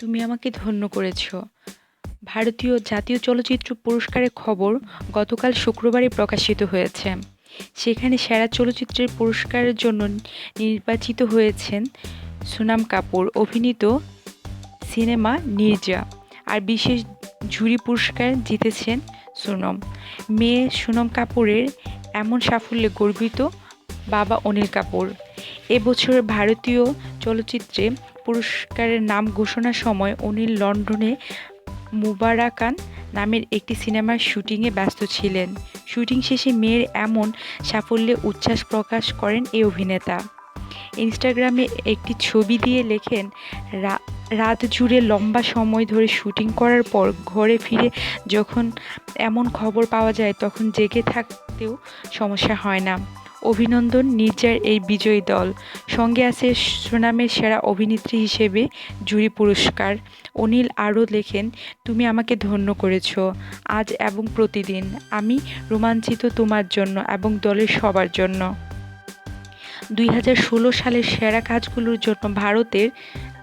তুমি আমাকে ধন্য করেছ। ভারতীয় জাতীয় চলচ্চিত্র পুরস্কারের খবর গতকাল শুক্রবারই প্রকাশিত হয়েছে। সেখানে সেরা চলচ্চিত্রের পুরস্কারের জন্য নির্বাচিত হয়েছেন সুনাম কাপুর, অভিনীত সিনেমা নির্জা আর বিশেষ জুরি পুরস্কার জিতেছেন সোনম। মেয়ে সোনম কাপুরের এমন সাফল্যে গর্বিত বাবা অনিল কাপুর। এবছর ভারতীয় চলচ্চিত্রে পুরস্কারের নাম ঘোষণার সময় অনিল লন্ডনে মুবারাকান নামের একটি সিনেমার শুটিংয়ে ব্যস্ত ছিলেন। শুটিং শেষে মেয়ের এমন সাফল্যে উচ্ছ্বাস প্রকাশ করেন এই অভিনেতা। ইনস্টাগ্রামে একটি ছবি দিয়ে লেখেন, "রা- রাত জুড়ে লম্বা সময় ধরে শুটিং করার পর ঘরে ফিরে যখন এমন খবর পাওয়া যায় তখন জেগে থাকতেও সমস্যা হয় না। অভিনন্দন নির্জার এই বিজয়ী দল। সঙ্গে আছে সুনামের সেরা অভিনেত্রী হিসেবে জুরি পুরস্কার। অনিল আরও লেখেন, তুমি আমাকে ধন্য করেছ আজ এবং প্রতিদিন। আমি রোমাঞ্চিত তোমার জন্য এবং দলের সবার জন্য। দুই হাজার ষোলো সালের সেরা কাজগুলোর জন্য ভারতের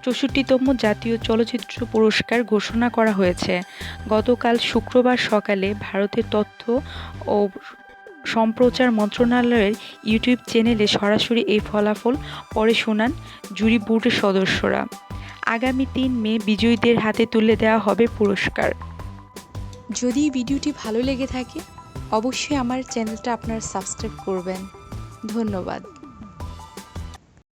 চৌষট্টিতম জাতীয় চলচ্চিত্র পুরস্কার ঘোষণা করা হয়েছে। গতকাল শুক্রবার সকালে ভারতের তথ্য ও সম্প্রচার মন্ত্রণালয়ের ইউটিউব চ্যানেলে সরাসরি এই ফলাফল পরে শোনান জুরি বোর্ডের সদস্যরা। আগামী তিন মে বিজয়ীদের হাতে তুলে দেওয়া হবে পুরস্কার। যদি ভিডিওটি ভালো লেগে থাকে, অবশ্যই আমার চ্যানেলটা আপনারা সাবস্ক্রাইব করবেন। ধন্যবাদ।